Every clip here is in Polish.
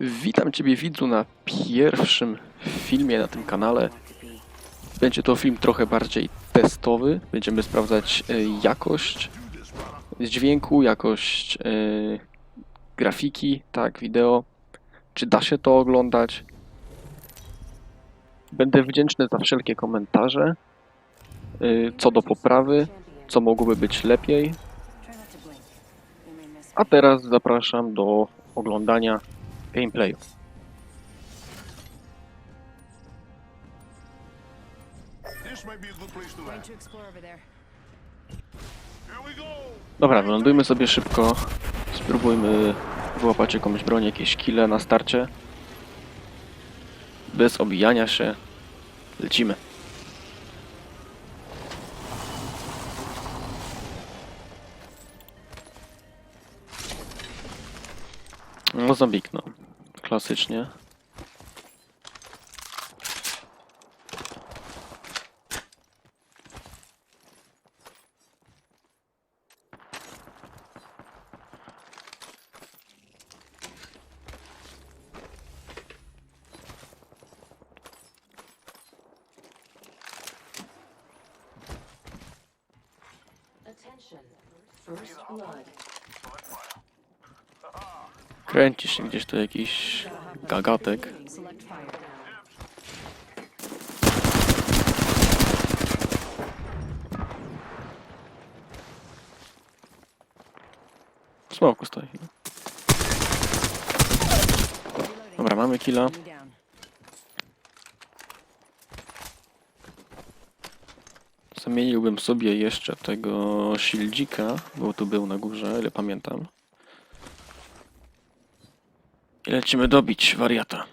Witam Ciebie widzu na pierwszym filmie na tym kanale. Będzie to film trochę bardziej testowy. Będziemy sprawdzać e, jakość dźwięku, jakość e, grafiki, tak, wideo. Czy da się to oglądać? Będę wdzięczny za wszelkie komentarze e, co do poprawy, co mogłoby być lepiej. A teraz zapraszam do oglądania gameplayu. Dobra, wylądujmy sobie szybko. Spróbujmy wyłapać jakąś broń, jakieś kile na starcie. Bez obijania się. Lecimy. Mozambik, no. Klasycznie. First blood. Kręci się gdzieś tu jakiś gagatek. Smoku stoi. Dobra, mamy killa. Zamieniłbym sobie jeszcze tego sildzika, bo tu był na górze, ile pamiętam. I lecimy dobić wariata.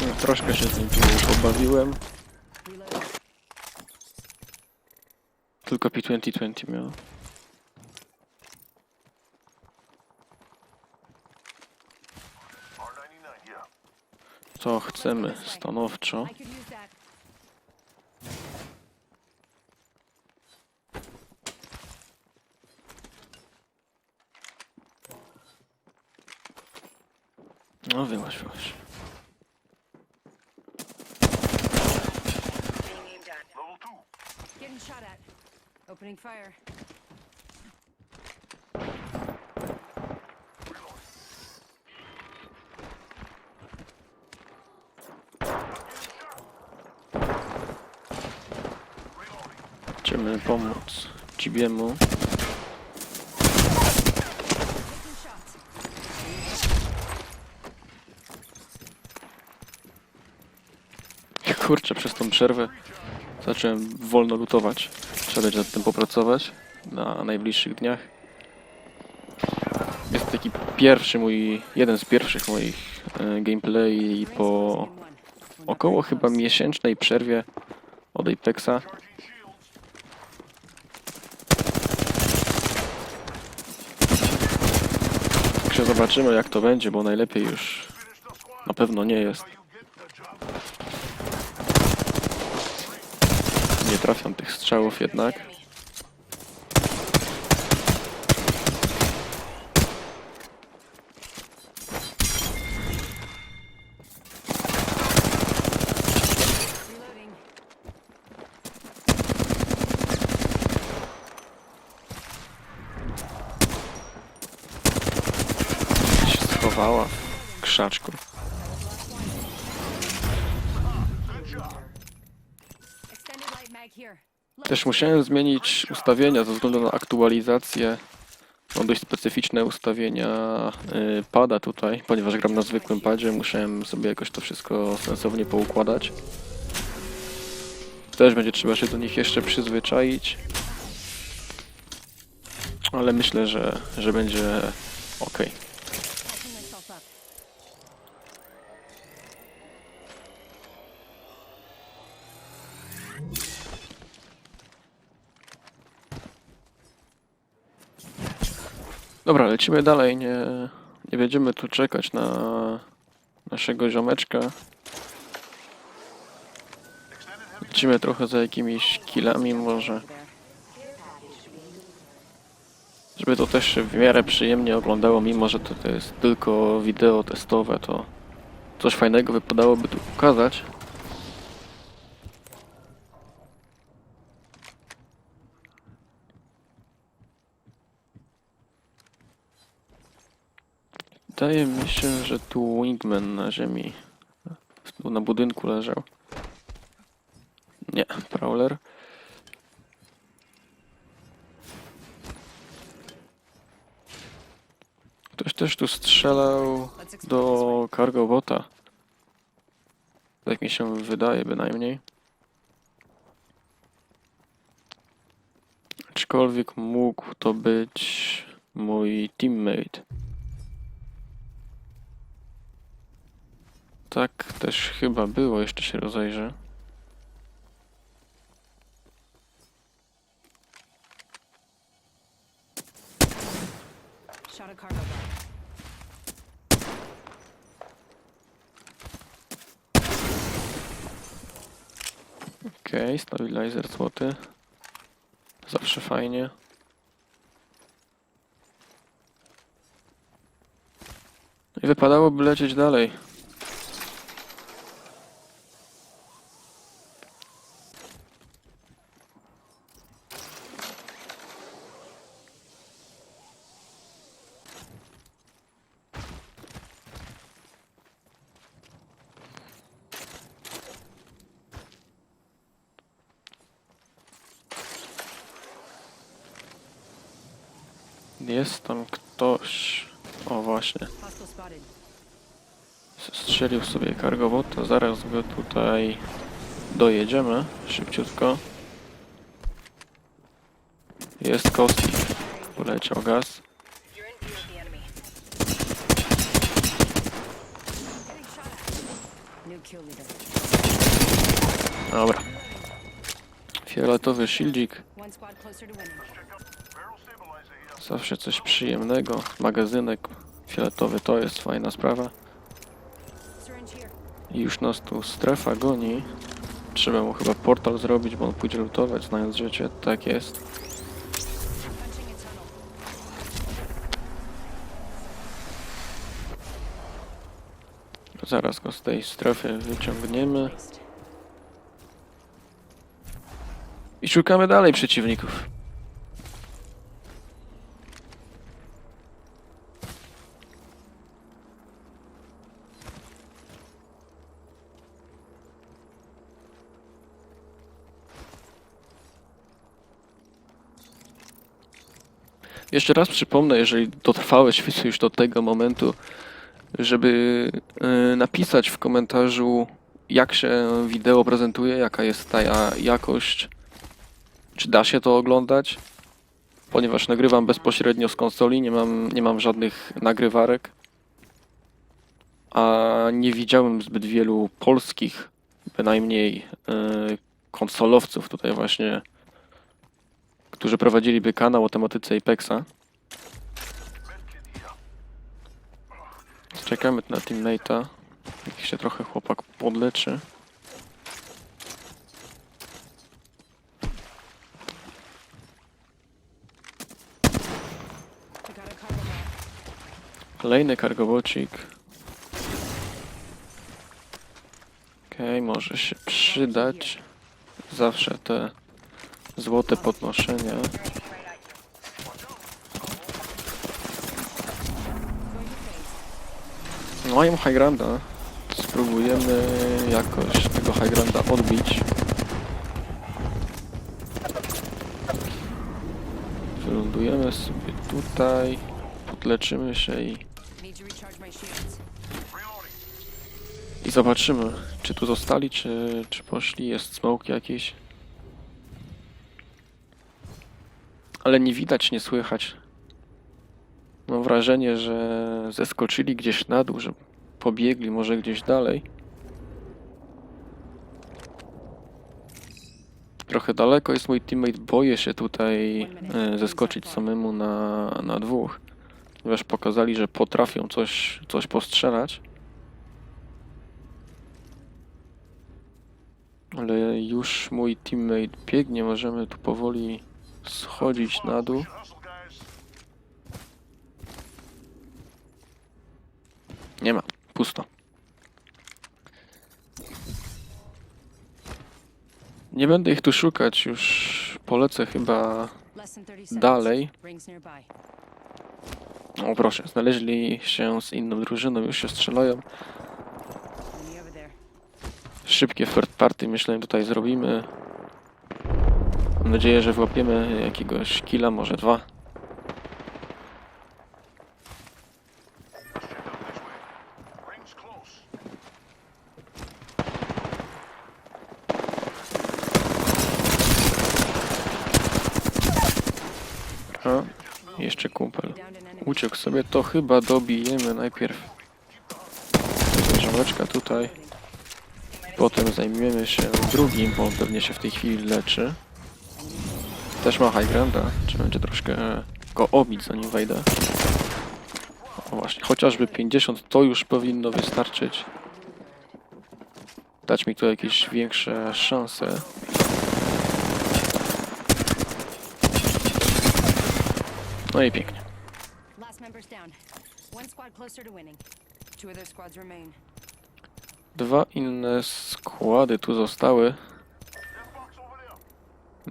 No, Troszkę się z nim tu pobawiłem. Tylko P2020 miał. Co chcemy stanowczo. No wyłaś, wyłaś. Getting shot at. Opening fire. Chcemy pomóc Cibiemu. Kurczę, przez tą przerwę zacząłem wolno lutować. Trzeba będzie nad tym popracować na najbliższych dniach. Jest taki pierwszy mój, jeden z pierwszych moich e, gameplay po około chyba miesięcznej przerwie od Apexa. Zobaczymy jak to będzie, bo najlepiej już na pewno nie jest. Nie trafiam tych strzałów jednak. Musiałem zmienić ustawienia ze względu na aktualizację. Mam dość specyficzne ustawienia y, pada tutaj, ponieważ gram na zwykłym padzie, musiałem sobie jakoś to wszystko sensownie poukładać. Też będzie trzeba się do nich jeszcze przyzwyczaić. Ale myślę, że, że będzie ok. Dobra, lecimy dalej. Nie, nie będziemy tu czekać na naszego ziomeczka. Lecimy trochę za jakimiś killami może. Żeby to też się w miarę przyjemnie oglądało, mimo że to, to jest tylko wideo testowe, to coś fajnego wypadałoby tu pokazać. Wydaje mi się, że tu Wingman na ziemi, tu na budynku leżał. Nie, Prowler. Ktoś też tu strzelał do cargo bota. Tak mi się wydaje bynajmniej. Aczkolwiek mógł to być mój teammate. Tak też chyba było, jeszcze się rozejrzę. Okej, stabilizer złoty. Zawsze fajnie. I wypadałoby lecieć dalej. Jest tam ktoś. O właśnie. Hostile spotted. Strzelił sobie cargobot, to zaraz go tutaj dojedziemy szybciutko. Jest kostki. Poleciał gaz. Dobra. Fioletowy shieldzik. Zawsze coś przyjemnego. Magazynek fioletowy to jest fajna sprawa. I już nas tu strefa goni. Trzeba mu chyba portal zrobić, bo on pójdzie lutować, znając życie. Tak jest. Zaraz go z tej strefy wyciągniemy. I szukamy dalej przeciwników. Jeszcze raz przypomnę, jeżeli dotrwałeś już do tego momentu, żeby e, napisać w komentarzu, jak się wideo prezentuje, jaka jest ta ja- jakość, czy da się to oglądać, ponieważ nagrywam bezpośrednio z konsoli, nie mam, nie mam żadnych nagrywarek, a nie widziałem zbyt wielu polskich, bynajmniej e, konsolowców tutaj właśnie, którzy prowadziliby kanał o tematyce Apexa. Czekamy na teammate'a. Niech się trochę chłopak podleczy. Kolejny kargobocik. Okej, może się przydać. Zawsze te złote phase. No mają high granda. Spróbujemy jakoś tego high granda odbić. Wylądujemy sobie tutaj. Podleczymy się i. I zobaczymy, czy tu zostali, czy, czy poszli. Jest smoke jakiś. Ale nie widać, nie słychać. Mam wrażenie, że zeskoczyli gdzieś na dół, że pobiegli może gdzieś dalej. Trochę daleko jest mój teammate, boję się tutaj e, zeskoczyć samemu na, na dwóch. Ponieważ pokazali, że potrafią coś, coś postrzelać. Ale już mój teammate biegnie, możemy tu powoli schodzić na dół. Nie ma, pusto. Nie będę ich tu szukać, już polecę chyba Less than 30 seconds. dalej. O proszę, znaleźli się z inną drużyną, już się strzelają. Szybkie third party myślę tutaj zrobimy. Mam nadzieję, że włapiemy jakiegoś killa, może dwa. A, jeszcze kumpel. Uciekł sobie, to chyba dobijemy najpierw. Zwierzączka tutaj. Potem zajmiemy się drugim, bo on pewnie się w tej chwili leczy. Też ma high grounda. Czy będzie troszkę go obić zanim wejdę? O właśnie, chociażby 50 to już powinno wystarczyć. Dać mi tu jakieś większe szanse. No i pięknie. Dwa inne składy tu zostały.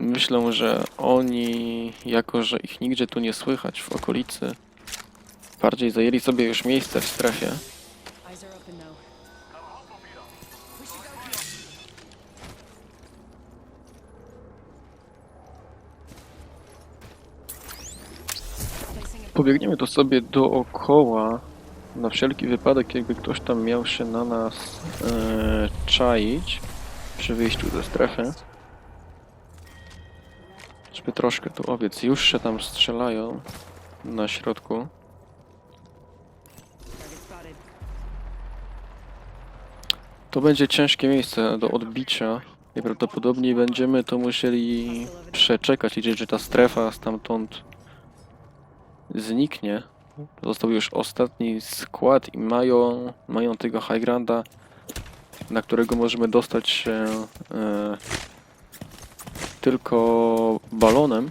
Myślę, że oni, jako że ich nigdzie tu nie słychać w okolicy, bardziej zajęli sobie już miejsce w strefie. Pobiegniemy tu sobie dookoła, na wszelki wypadek, jakby ktoś tam miał się na nas e, czaić przy wyjściu ze strefy. Troszkę tu owiec już się tam strzelają na środku. To będzie ciężkie miejsce do odbicia. Najprawdopodobniej będziemy to musieli przeczekać, liczyć, że ta strefa stamtąd zniknie. Został już ostatni skład i mają, mają tego high grounda, na którego możemy dostać się e, tylko balonem.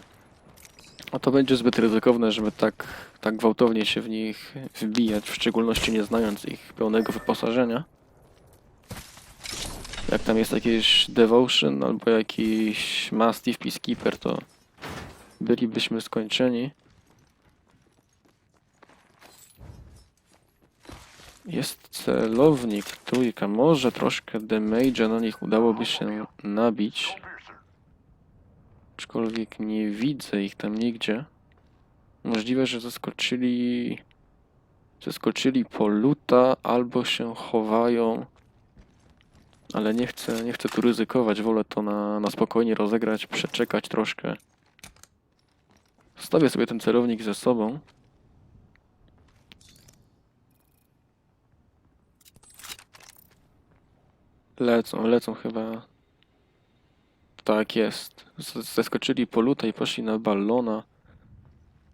A to będzie zbyt ryzykowne, żeby tak, tak gwałtownie się w nich wbijać, w szczególności nie znając ich pełnego wyposażenia. Jak tam jest jakieś Devotion albo jakiś Mastiff Peacekeeper, to bylibyśmy skończeni. Jest celownik, trójka. Może troszkę damage'a na nich udałoby się nabić. Aczkolwiek nie widzę ich tam nigdzie. Możliwe, że zaskoczyli. Zaskoczyli po luta albo się chowają. Ale nie chcę, nie chcę tu ryzykować. Wolę to na, na spokojnie rozegrać, przeczekać troszkę. Stawię sobie ten celownik ze sobą. Lecą, lecą chyba. Tak jest. Zeskoczyli po luta i poszli na balona.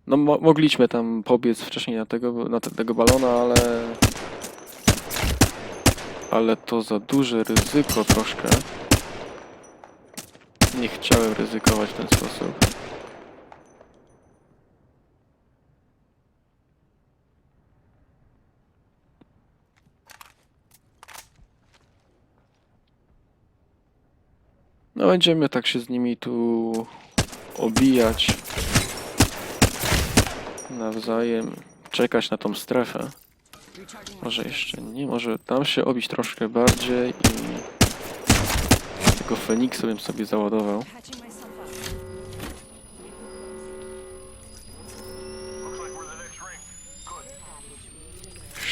No mo mogliśmy tam pobiec wcześniej na tego, na te, tego balona, ale... Ale to za duże ryzyko troszkę. Nie chciałem ryzykować w ten sposób. No będziemy tak się z nimi tu obijać nawzajem, czekać na tą strefę. Może jeszcze nie, może tam się obić troszkę bardziej i tego Feniksa bym sobie załadował.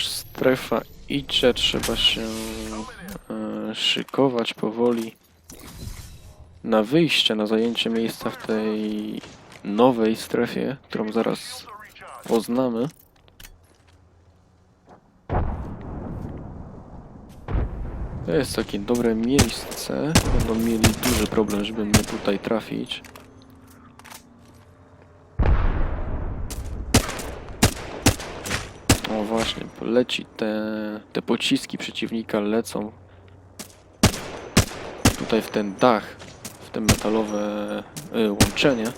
Strefa idzie, trzeba się e, szykować powoli na wyjście, na zajęcie miejsca w tej nowej strefie, którą zaraz poznamy. To jest takie dobre miejsce. Będą mieli duży problem, żeby mnie tutaj trafić. O właśnie, leci te, te pociski przeciwnika lecą. tutaj w ten dach, te metalowe y, łączenie.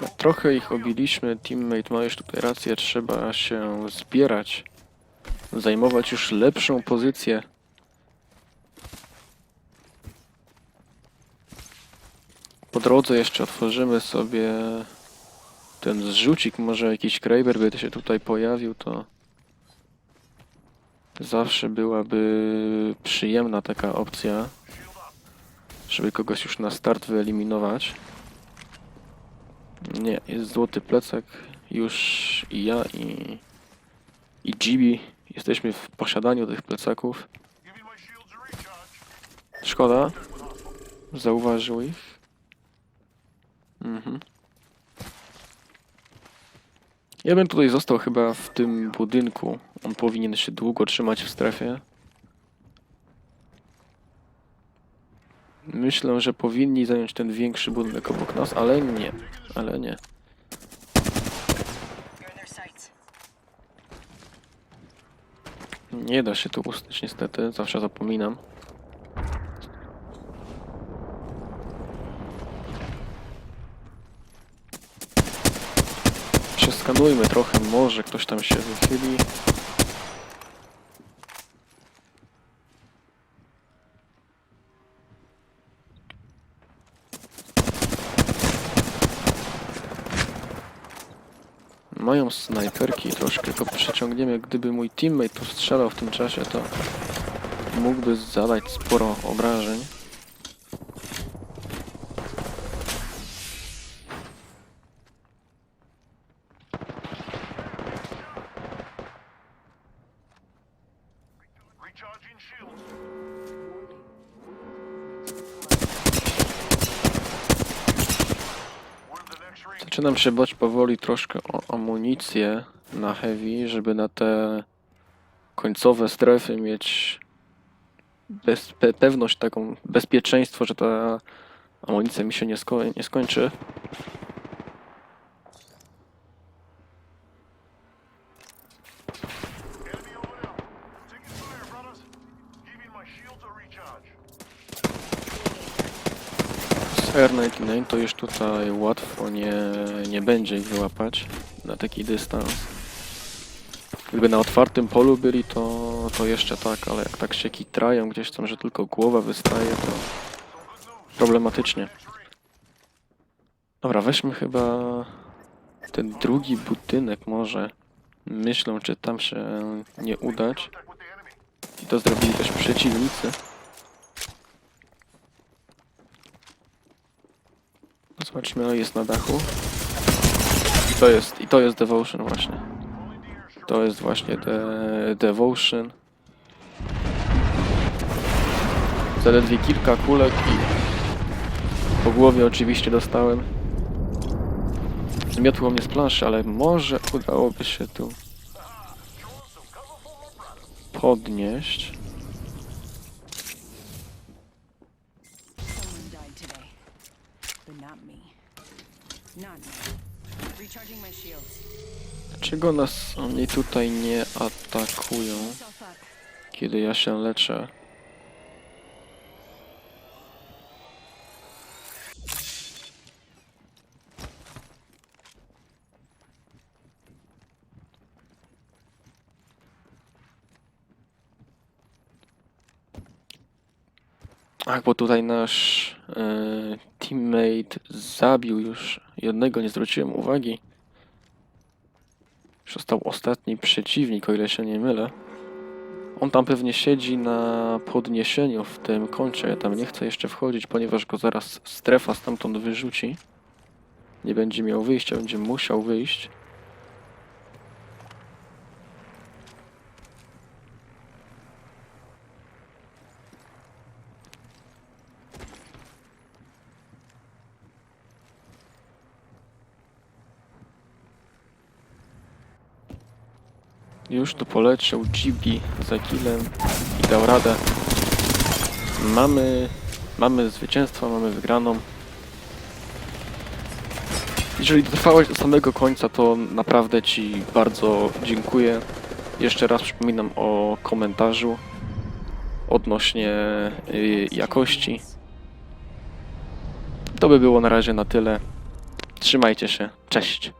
No, trochę ich obiliśmy, teammate ma już tutaj rację, trzeba się zbierać, zajmować już lepszą pozycję. Po drodze jeszcze otworzymy sobie ten zrzucik, może jakiś Kraber by się tutaj pojawił, to zawsze byłaby przyjemna taka opcja, żeby kogoś już na start wyeliminować. Nie, jest złoty plecak. Już i ja, i, i Gibi jesteśmy w posiadaniu tych plecaków. Szkoda. Zauważył ich. Mhm. Ja bym tutaj został chyba w tym budynku. On powinien się długo trzymać w strefie. Myślę, że powinni zająć ten większy budynek obok nas, ale nie. Ale nie. Nie da się tu ustać niestety, zawsze zapominam. Przeskanujmy trochę, może ktoś tam się wychyli. Mają snajperki troszkę, go przeciągniemy. Gdyby mój teammate tu strzelał w tym czasie, to mógłby zadać sporo obrażeń. Ring. Zaczynam się bać powoli troszkę o amunicję na heavy, żeby na te końcowe strefy mieć bez, pe, pewność taką, bezpieczeństwo, że ta amunicja mi się nie, sko nie skończy. R99 to już tutaj łatwo nie, nie będzie ich wyłapać na taki dystans. Gdyby na otwartym polu byli, to, to jeszcze tak, ale jak tak się kitrają gdzieś tam, że tylko głowa wystaje, to problematycznie. Dobra, weźmy chyba ten drugi budynek może. Myślę, czy tam się nie udać. I to zrobili też przeciwnicy. Zobaczmy, jest na dachu. I to jest, i to jest Devotion właśnie. To jest właśnie de Devotion. Zaledwie kilka kulek i po głowie oczywiście dostałem. Zmiotło mnie z planszy, ale może udałoby się tu podnieść. Dlaczego nas oni tutaj nie atakują, kiedy ja się leczę? Ach, bo tutaj nasz e, teammate zabił już jednego, nie zwróciłem uwagi. Został ostatni przeciwnik, o ile się nie mylę. On tam pewnie siedzi na podniesieniu w tym kącie. Ja tam nie chcę jeszcze wchodzić, ponieważ go zaraz strefa stamtąd wyrzuci. Nie będzie miał wyjścia, będzie musiał wyjść. Już tu poleciał Gibi za killem i dał radę. Mamy, mamy zwycięstwo, mamy wygraną. Jeżeli dotrwałeś do samego końca, to naprawdę Ci bardzo dziękuję. Jeszcze raz przypominam o komentarzu odnośnie y, jakości. To by było na razie na tyle. Trzymajcie się. Cześć.